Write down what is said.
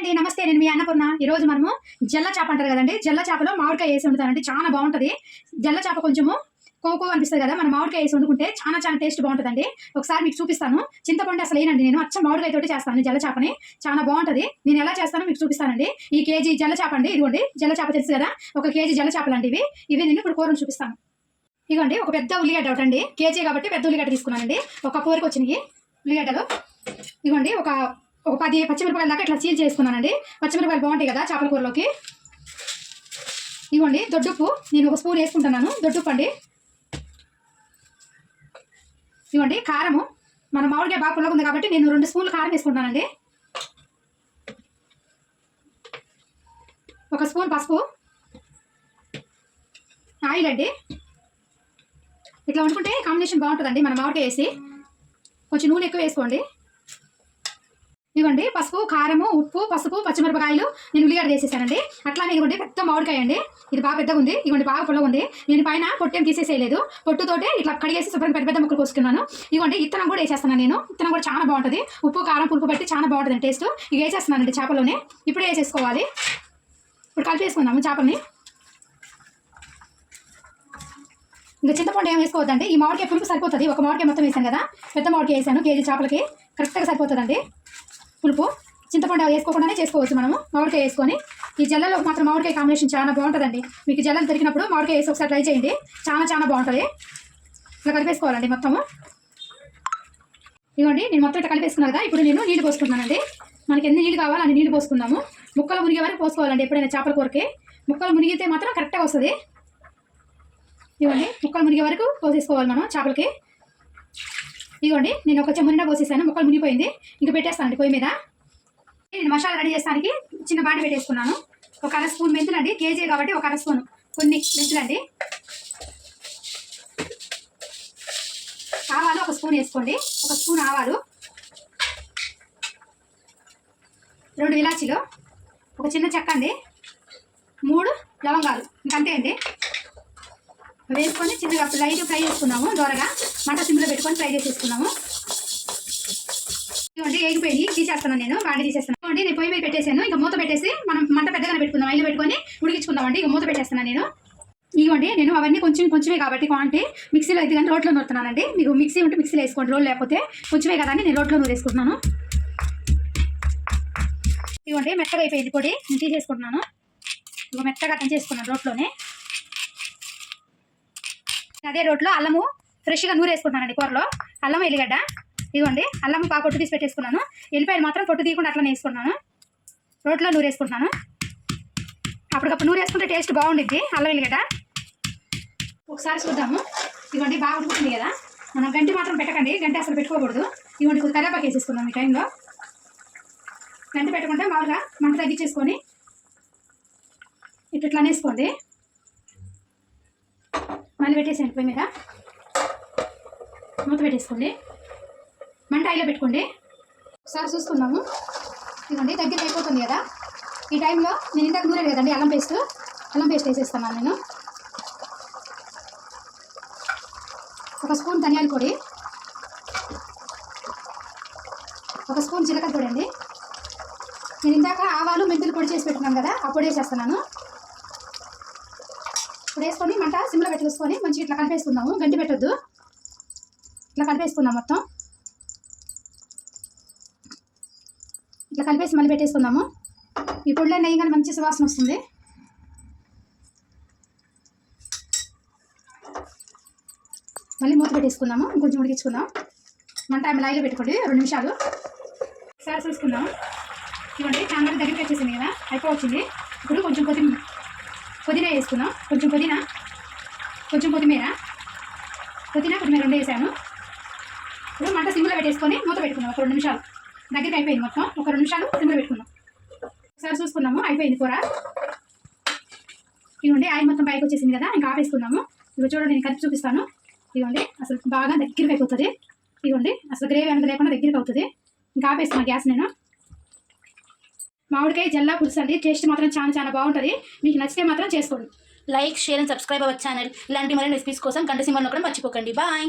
అండి నమస్తే నేను మీ అన్నపూర్ణ. ఈ రోజు మనము జల్ల చేప అంటారు కదండి. జల్ల చేపలో మామిడికాయ వేసి వండుతానండి చాలా బాగుంటది. జల్ల చేప కొంచెము కోకో అనిపిస్తుంది కదా మనం మామిడికాయ వేసి వండుకుంటే చాలా చాలా టేస్ట్ బాగుంటుందండి. ఒకసారి మీకు చూపిస్తాను. చింతపండు అసలు ఏనండి నేను అచ్చ మామిడికాయ తోటి చేస్తాను జల్ల చేపని. చాలా బాగుంటది. నేను ఎలా చేస్తానో మీకు చూపిస్తానండి. ఈ కేజీ జల్ల చేప అండి ఇదిగోండి. జల్ల చేప తెలుసు కదా ఒక కేజీ జల్ల చేపలు అండి ఇవి ఇవి నేను ఇప్పుడు కూరను చూపిస్తాను. ఇదిగోండి ఒక పెద్ద ఉల్లిగడ్డ ఒకటి అండి. కేజీ కాబట్టి పెద్ద ఉల్లిగడ్డ తీసుకున్నానండి. ఒక కూరకు వచ్చినాయి ఉల్లిగడ్డలు. ఇదిగోండి ఒక ఒక పది పచ్చిమిరపకాయల దాకా ఇట్లా సీల్ చేసుకున్నానండి. పచ్చిమిరపకాయలు బాగుంటాయి కదా చేపల కూరలోకి. ఇవ్వండి దొడ్డుప్పు. నేను ఒక స్పూన్ వేసుకుంటున్నాను. దొడ్డుప్పు అండి ఇవ్వండి కారము. మన మామిడికాయ బాగా పుల్లగా ఉంది కాబట్టి నేను రెండు స్పూన్లు కారం వేసుకుంటానండి ఒక స్పూన్ పసుపు. ఆయిల్ అండి. ఇట్లా వండుకుంటే కాంబినేషన్ బాగుంటుందండి మన మామిడికాయ వేసి. కొంచెం నూనె ఎక్కువ వేసుకోండి. ఇదిగోండి పసుపు కారము ఉప్పు పసుపు పచ్చిమిరపకాయలు నేను ఉల్లిగడ్డ వేసేసానండి అట్లానే ఇదిగోండి పెద్ద మామిడికాయ అండి ఇది బాగా పెద్దగా ఉంది. ఇదిగోండి బాగా పొలగా ఉంది. నేను పైన పొట్టేం తీసేసేయలేదు. పొట్టుతోటే ఇట్లా కడిగేసి శుభ్రం పెద్ద పెద్ద ముక్కలు కోసుకున్నాను. ఇదిగోండి ఇత్తనం కూడా వేసేస్తున్నాను నేను. ఇత్తనం కూడా చాలా బాగుంటుంది. ఉప్పు కారం పులుపు పెట్టి చాలా బాగుంటుంది టేస్ట్. ఇక వేసేస్తున్నానండి చేపలోనే ఇప్పుడు వేసేసుకోవాలి. ఇప్పుడు కలిపేసుకుందాము చేపల్ని. ఇంకా చింతపండు ఏం వేసుకోవద్దండి. ఈ మామిడికాయ పులుపు సరిపోతుంది. ఒక మామిడికాయ మొత్తం వేసాను కదా. పెద్ద మామిడికాయ వేసాను. కేజీ చేపలకి. కరెక్ట్గా సరిపోతుందండి. పులుపు చింతపండు వేసుకోకుండానే చేసుకోవచ్చు మనము మామిడికాయ వేసుకొని. ఈ జల్లలో మాత్రం మామిడికాయ కాంబినేషన్ చాలా బాగుంటుందండి. మీకు జల్లలు దొరికినప్పుడు మామిడికాయ వేసి ఒకసారి ట్రై చేయండి. చాలా చాలా బాగుంటుంది. ఇలా కలిపేసుకోవాలండి మొత్తము. ఇదిగోండి నేను మొత్తం ఇట్లా కలిపేసుకున్నాను కదా ఇప్పుడు నేను నీళ్ళు పోసుకుంటున్నానండి. మనకి ఎన్ని నీళ్ళు కావాలో అన్ని నీళ్ళు పోసుకుందాము. ముక్కలు మునిగే వరకు పోసుకోవాలండి ఎప్పుడైనా చేపల కూరకి. ముక్కలు మునిగితే మాత్రం కరెక్ట్గా వస్తుంది. ఇవ్వండి ముక్కలు మునిగే వరకు పోసేసుకోవాలి మనం చేపలకి. ఇదిగోండి నేను ఒక చెమ్మున పోసేసాను మొక్కలు మునిగిపోయింది. ఇంకా పెట్టేస్తానండి పొయ్యి మీద. నేను మసాలా రెడీ చేస్తానికి చిన్న బాండి పెట్టేసుకున్నాను. ఒక అర స్పూన్ మెంతులండి కేజీ కాబట్టి ఒక అర స్పూన్. కొన్ని మెంతులండి ఆవాలు ఒక స్పూన్ వేసుకోండి ఒక స్పూన్ ఆవాలు. రెండు ఇలాచీలు ఒక చిన్న చెక్క అండి. మూడు లవంగాలు ఇంకంతే అండి. వేసుకొని చిన్నగా లైట్ ఫ్రై చేసుకున్నాము దూరగా. మంట సిమ్లో పెట్టుకొని ఫ్రై చేసేసుకున్నాము. ఇవ్వండి ఎగిపోయి తీసేస్తున్నాను నేను బాగా తీసేస్తాను ఇవ్వండి నేను పొయ్యి మీద పెట్టేసాను ఇక మూత పెట్టేసి మనం మంట పెద్దగానే పెట్టుకుందాం. ఇల్లు పెట్టుకొని ఉడికించుకుందామండి ఇక మూత పెట్టేస్తున్నాను నేను. ఇవ్వండి నేను అవన్నీ కొంచెం కొంచెమే కాబట్టి క్వాంటిటీ మిక్సీలో అయితే కానీ రోట్లో నూరుతున్నానండి. మీకు మిక్సీ ఉంటే మిక్సీలో వేసుకోండి రోల్ లేకపోతే కొంచెమే కదా అని నేను రోట్లో నూరేసుకుంటున్నాను. ఇవ్వండి మెత్తగా అయిపోయింది పొడి. నేను తీసేసుకుంటున్నాను. ఇక మెత్తగా అర్థం చేసుకున్నాను రోట్లోనే. అదే రోట్లో అల్లము ఫ్రెష్గా నూరేసుకుంటున్నానండి కూరలో. అల్లం ఎల్లిగడ్డ. ఇదిగోండి అల్లం బాగా పొట్టు తీసి పెట్టేసుకున్నాను. ఎల్లిపాయలు మాత్రం పొట్టు తీయకుండా అట్లా వేసుకున్నాను రోట్లో నూరేసుకుంటున్నాను. అప్పటికప్పుడు నూరేసుకుంటే టేస్ట్ బాగుండిద్ది. అల్లం ఎల్లిగడ్డ. ఒకసారి చూద్దాము. ఇదిగోండి బాగా ఉడుకుతుంది కదా. మనం గంటి మాత్రం పెట్టకండి. గంటి అసలు పెట్టుకోకూడదు. ఇవ్వండి కొద్ది కరేపాకు వేసేసుకుందాం ఈ టైంలో. గంట పెట్టుకుంటే మామూలుగా మంట తగ్గించేసుకొని ఇట్లా ఇట్లా వేసుకోండి మళ్ళీ పెట్టేసేయండి పొయ్యి మీద. మూత పెట్టేసుకోండి. మంట ఐలో పెట్టుకోండి. ఒకసారి చూసుకుందాము. ఇదిగోండి దగ్గర అయిపోతుంది కదా. ఈ టైంలో నేను ఇంతకు నూరే కదండి అల్లం పేస్ట్. అల్లం పేస్ట్ వేసేస్తున్నాను నేను. ఒక స్పూన్ ధనియాల పొడి. ఒక స్పూన్ జీలకర్ర పొడి అండి. నేను ఇందాక ఆవాలు మెంతులు పొడి చేసి పెట్టున్నాను కదా ఆ పొడి వేసేస్తున్నాను. ఇప్పుడు వేసుకొని మంట సిమ్లో పెట్టేసుకొని మంచిగా ఇట్లా కలిపేసుకుందాము. గంటి పెట్టొద్దు. ఇట్లా కలిపేసుకుందాం మొత్తం. ఇట్లా కలిపేసి మళ్ళీ పెట్టేసుకుందాము. ఈ పొడిలో నెయ్యి కానీ మంచి సువాసన వస్తుంది. మళ్ళీ మూత పెట్టేసుకుందాము. ఇంకొంచెం ఉడికించుకుందాం. మంట ఆమె లైలో పెట్టుకోండి. రెండు నిమిషాలు. ఒకసారి చూసుకుందాం. ఇవ్వండి చాలా దగ్గరికి వచ్చేసింది కదా? అయిపోవచ్చింది. ఇప్పుడు కొంచెం కొద్దిగా పుదీనా వేసుకుందాం. కొంచెం పుదీనా. కొంచెం కొత్తిమీర. పుదీనా కొత్తిమీర రెండు వేసాను. ఇప్పుడు మంట సిమ్లో పెట్టేసుకొని మూత పెట్టుకుందాం ఒక రెండు నిమిషాలు. దగ్గరికి అయిపోయింది మొత్తం. ఒక రెండు నిమిషాలు సిమ్లో పెట్టుకుందాం. ఒకసారి చూసుకున్నాము అయిపోయింది కూర. ఇవ్వండి ఆయిల్ మొత్తం పైకి వచ్చేసింది కదా ఇంకా ఆపేసుకున్నాము ఇవి చూడండి నేను కలిపి చూపిస్తాను. ఇవ్వండి అసలు బాగా దగ్గరికి అయిపోతుంది. ఇవ్వండి అసలు గ్రేవీ అనేది లేకుండా దగ్గరికి అవుతుంది. ఇంకా ఆపేస్తున్నా గ్యాస్ నేను. మామిడికాయ జల్లా పులుసండి టేస్ట్ మాత్రం చాలా చాలా బాగుంటుంది. మీకు నచ్చితే మాత్రం చేసుకోండి. Like share and subscribe our channel. ఇలాంటి మరిన్ని రెసిపీస్ కోసం గంట సింబల్ కూడా మర్చిపోకండి. బాయ్.